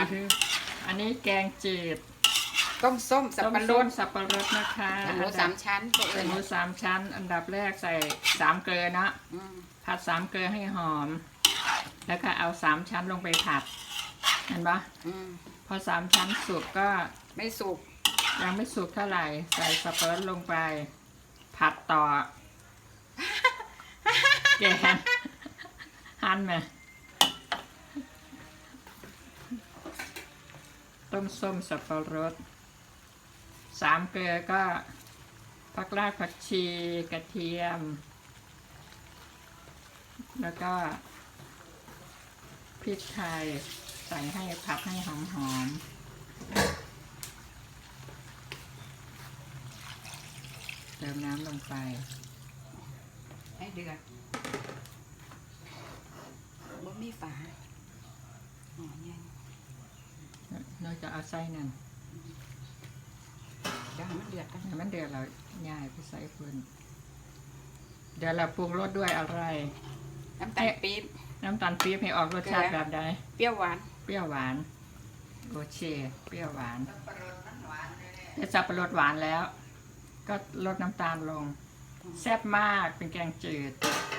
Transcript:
ผัดอันนี้แกงจืดต้มส้มสับปะรต้ดมสับปะรดนะคะหมูสามชั้นตัวใส่เอิญหมูสามชั้น อันดับแรกใส่สามเกลือนะ อืมผัดสามเกลือให้หอม แล้วก็เอาสามชั้นลงไปผัด เห็นปะอืมพอสามชั้นสุกก็ไม่สุกยังไม่สุกเท่าไหร่ ใส่สับปะรดลงไป ผัดต่อ แกงหั่นไหม ต้มส้มสับปะรดสามเกลือก็ผักรากผักชีกระเทียม แล้วก็พริกไทยใส่ให้ผัดให้หอมๆเติมน้ำลงไป ให้เดือดบ่มีฝาอ๋อเนี่ย เราจะเอาไส้นั่นเดี๋ยวให้มันเดือดกันให้มันเดือดเราย่ายไปใส่ฟืนเดี๋ยวเราปรุงรสด้วยอะไร น้ำตาลปี๊บ น้ำตาลปี๊บให้ออกรสชาติเกลือแบบใด เปรี้ยวหวาน เปรี้ยวหวานโอเคเปรี้ยวหวานแต่สับปะรดหวานแล้ว ก็ลดน้ำตาลลง แซ่บมากเป็นแกงจืด